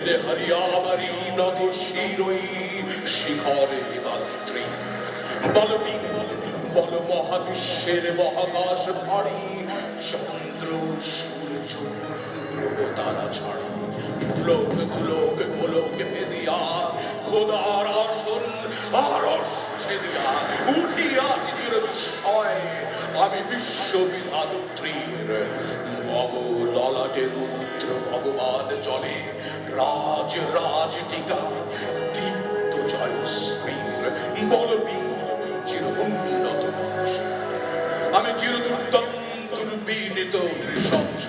হরিয়াবারি নত শিরই শিখরে মাত্রী বলবি বল মহাবিশ্বের মহাকাশ ভারী। চন্দ্র, সূর্য, গ্রহ, তারা ছাড়া। খোদার আসন আমি বিশ্ববিধাত্রীর মগ ললাটে রুদ্র ভগবান চলে রাজ রাজ টিকা দীপ্ত জয় স্মীর বলবীর চির উন্নত বংশ আমি চির দুর্দম দুর্বিনীত নৃশংস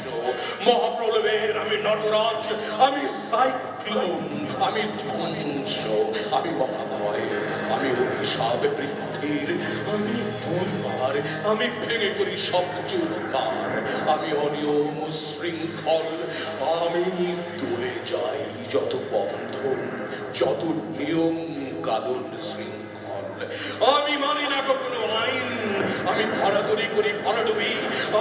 মহাপ্রলবের আমি নটরাজ আমি সাইক্লোন, আমি ধ্বংস আমি মহাভয়, আমি অভিশাপ বৃদ্ধির, আমি দুর্বার আমি ভেঙে করি সব চুরকার আমি অনিয়ম শৃঙ্খল আমি যত বন্ধন যত নিয়ম কানুন শৃঙ্খল। আমি মানি না কখনো আইন, আমি ভরাতরি করি ভরাডুবি,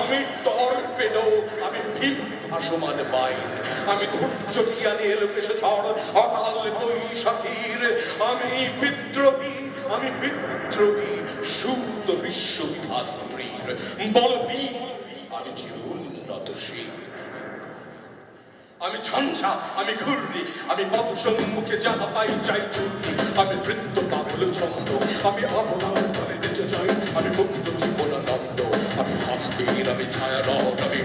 আমি টর্পেডো আমি ভিন ভাসমান বাইন। আমি ধৈর্য জ্ঞানী এলোকেশে ঝড়, অকাল বৈশাখীর। আমি বিদ্রোহী আমি বিদ্রোহী সুদ বিশ্ববিধাত্রীর বলবি, আমি চির উন্নতশীল আমি ঝঞ্ঝা, আমি ঘুরি আমি পথ সম্মুখে যাহা পাই চাই চুরি আমি বৃত্ত পাগল ছন্দ, আমি অবদান করে বেঁচে যাই। আমি মুক্ত জীবনানন্দ, আমি হাম্পির আমি ছায়া হিন্দ আমি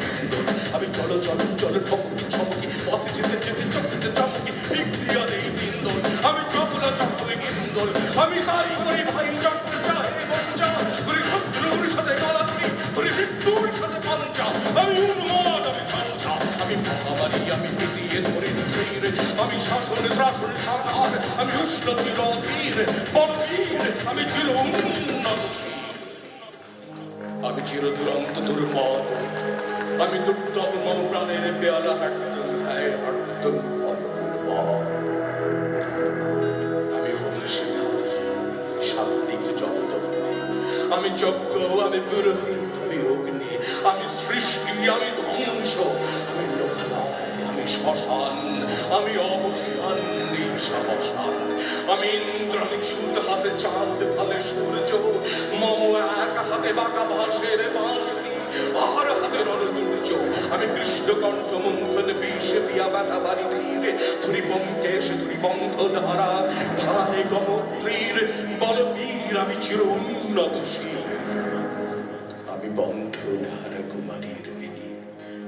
আমি শাসন সাকার আমি উষ্ণ আমি চির আমি চির আমি দুর্দম মম পেয়ালা হাঁটতুম হ্যাঁ হাঁটতুম আমি যজ্ঞ আমি পুরোহিত আমি অগ্নি আমি সৃষ্টি আমি ধ্বংস শ্মশান আমি অবসান নিঃসমশান আমি ইন্দ্র নিশুদ্ধ হাতে চাঁদ ফালে সূর্য, মম এক হাতে বাঁকা বাঁশের বাঁশি আর হাতে রণদুর্য আমি কৃষ্ণ কণ্ঠ মন্থন বিষ পিয়া ব্যথা বাড়ি তীরে, ধুরি বঙ্কেশ ধুরি বন্ধন হারা ধারায় গমত্রীর বলবীর আমি চির উন্নতশীল আমি বন্ধন হারা কুমারীর বিনি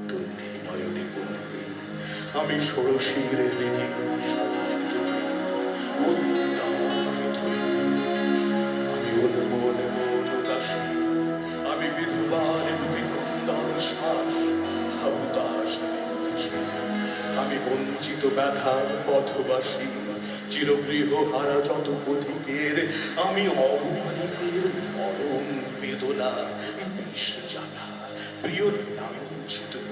তন্নে নয়নে বলবে আমি ষোড়শীর সদস্য আমি বঞ্চিত ব্যথা পথবাসী, চিরগৃহ হারা যত পথিকের আমি অবমানিতের মরণ বেদনা, বিষ জানা প্রিয় লাঞ্ছিত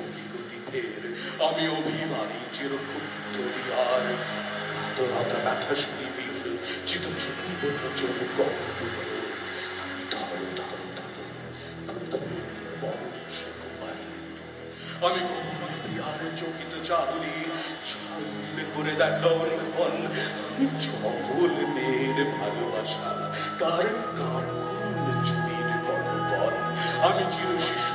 আমি অভিমানী চিরক্ষুব্ধ আর কাতরতা ব্যথা শিবির চিত চোখ আমি ধর ধর প্রিয়ার চকিত ছন্দ করে আমি চপল মেয়ের ভালোবাসা তার কাকুন চুরির আমি চির শিশু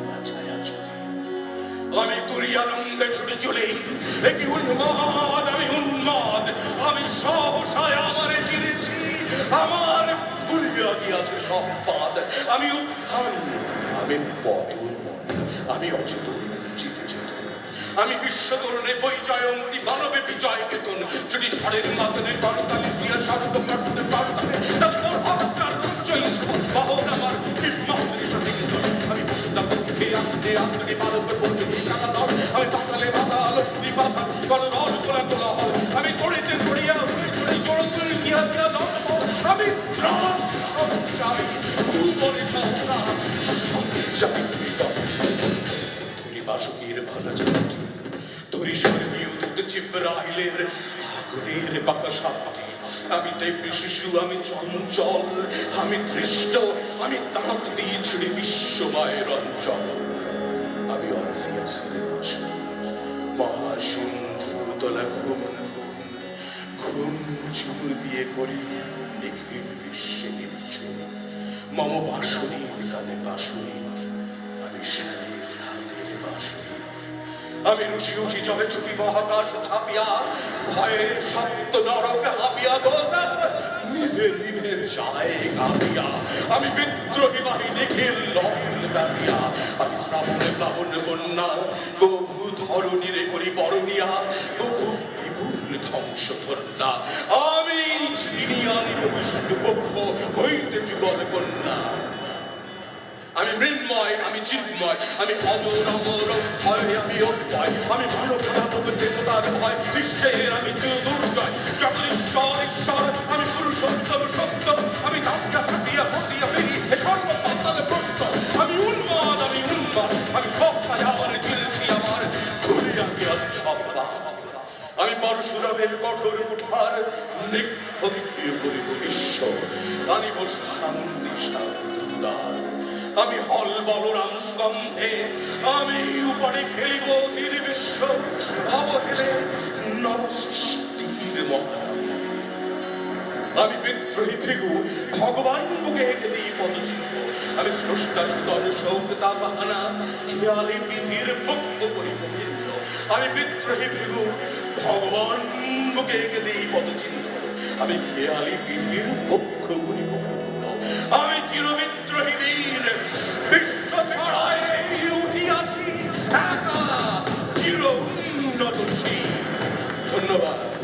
আমি তুরি আনন্দে ছুটে চলে একটি উন্মাদ, আমি উন্মাদ, আমি সহসায় আমারে চিনেছি, আমার ভুলিয়া গিয়াছে সব পাদ। আমি উত্থান, আমি পতন আমি অচেতন চিতে চেতন আমি বিশ্বতরণে বই জয়ন্তী মানবে বিজয় বেতন। যদি ঝড়ের মাতনে করতালি দিয়া স্বর্গ কাটতে পারতালে বাহন আমার জয় আমি বসুদা পক্ষে আঁকতে আঁকতে মানব পক্ষে ধরিসের নিয়ত আগুনের পাকা সাপটি আমি দেবী শিশু আমি চঞ্চল আমি দৃষ্ট আমি দাঁত দিয়ে ছিঁড়ে বিশ্বময়ের অঞ্চল আমি অরফিয়াসের বাসা মহাসুন্দর তোলা ঘুম ঘুম চুমু দিয়ে করি নিখিল বিশ্বে নিচ্ছু মম বাসনী কানে বাসনী আমি বাসনী আমি রুষি উঠি চলে চুপি মহাকাশ ছাপিয়া। ভয়ে সপ্ত নরক হাবিয়া দোষা নিভে নিভে যায় আমি বিদ্রোহী বাহিনী খেল লহন দাঁড়িয়া আমি শ্রাবণে প্লাবন বন্যা করি বরণিয়া প্রভু বিপুল ধ্বংস আমি ছিনিয়া নিরবিষ্ট পক্ষ হইতে যুগল কন্যা। আমি মৃন্ময় আমি চিন্ময়, আমি অজর অমর ভয়, আমি অভয় আমি মানব মানব দেবতার ভয় বিশ্বের আমি দুর্জয় যখন ঈশ্বর ঈশ্বর, আমি পুরুষোত্তম সত্য, আমি দামটা হাতিয়া হাতিয়া ফেরি, এ সর্বপাতালে প্রত্য আমি উন্মাদ আমি উন্মাদ, আমি সবাই আমার জিলছি আমার ঘুরে আমি আজ সব আমি পরশুরামের কঠোর কুঠার নিক্ষত্রিয় করিব বিশ্ব আনিব শান্তি শান্তিদার আমি হল বলরাম স্কন্ধে, আমি উপরে খেলিব নীল বিশ্ব, অবহেলে নবসৃষ্টির মহারাম আমি বিদ্রোহী ভৃগু, ভগবান বুকে হেঁটে দিই পদচিহ্ন। আমি স্রষ্টা সুতর সৌকতা বাহানা খেয়ালি বিধির পক্ষ করিব আমি বিদ্রোহী ভৃগু, ভগবান বুকে হেঁটে দিই পদচিহ্ন। আমি খেয়ালি বিধির পক্ষ করিব আমি চির একা ধন্যবাদ।